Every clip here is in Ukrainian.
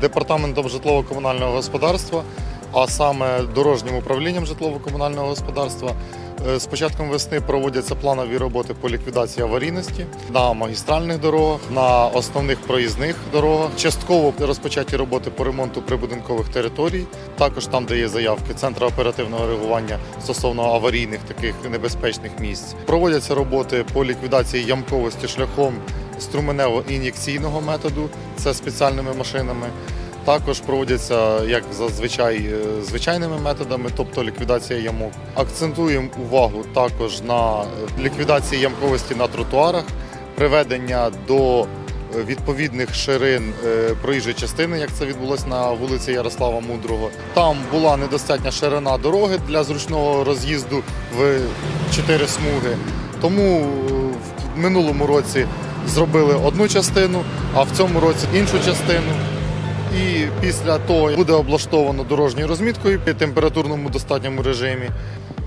департаментом житлово-комунального господарства, а саме дорожнім управлінням житлово-комунального господарства. Е, З початком весни проводяться планові роботи по ліквідації аварійності на магістральних дорогах, на основних проїзних дорогах. Частково розпочаті роботи по ремонту прибудинкових територій, також там, де є заявки Центру оперативного реагування стосовно аварійних таких небезпечних місць. Проводяться роботи по ліквідації ямковості шляхом струменево-ін'єкційного методу, це спеціальними машинами. Також проводяться як зазвичай е, звичайними методами, тобто ліквідація ямок. Акцентуємо увагу також на е, ліквідації ямковості на тротуарах, приведення до е, відповідних ширин проїжджої частини, як це відбулося на вулиці Ярослава Мудрого. Там була недостатня ширина дороги для зручного роз'їзду в чотири смуги. Тому в минулому році зробили одну частину, а в цьому році іншу частину. І після того буде облаштовано дорожньою розміткою в температурному достатньому режимі.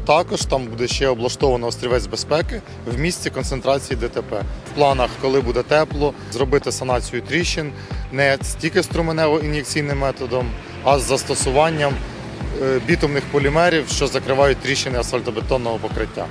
Також там буде ще облаштовано острівець безпеки в місці концентрації ДТП. В планах, коли буде тепло, зробити санацію тріщин не стільки струменево-ін'єкційним методом, а з застосуванням е, бітумних полімерів, що закривають тріщини асфальтобетонного покриття.